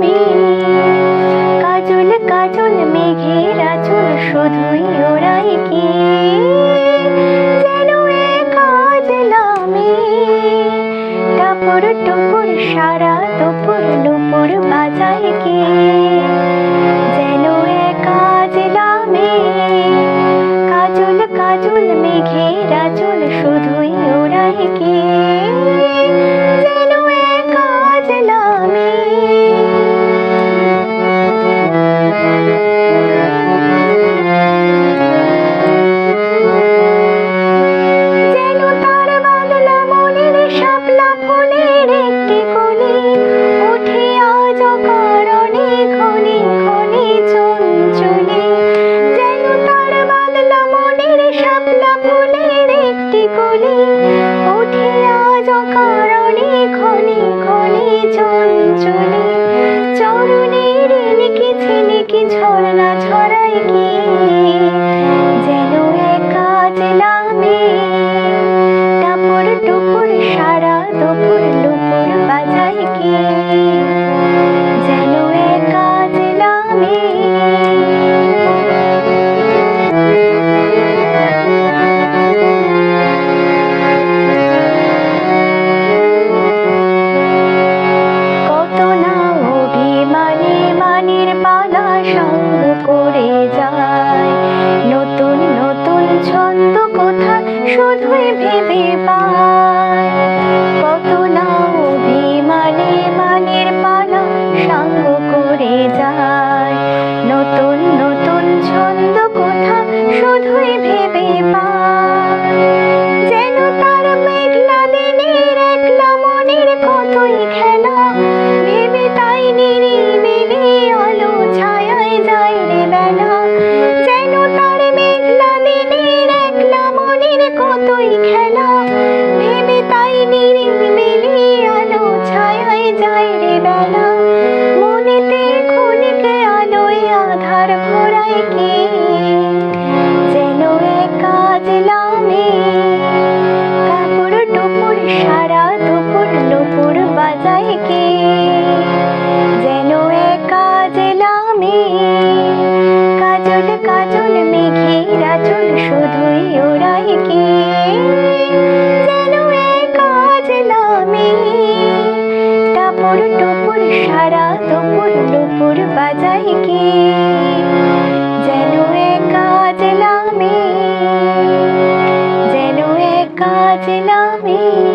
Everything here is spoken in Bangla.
তুমি কাজল কাজল মেঘের আচল শুধুই ওরাই কি? যেন কাজলা টাপুর টুপুর সারা দুপুর নুপুর বাজায় কি? যেন কাজলা কাজল কাজল মেঘের আচল শুধুই ওরাই কি? বলে ওঠে আজ কারণে ক্ষণে ক্ষণে চঞ্চলে চরণের নেকি ছেলে কি ঝরনা ছড়ায় গিয়ে মতোই খেলা যেন একা জেলামে যেন একা জেলামে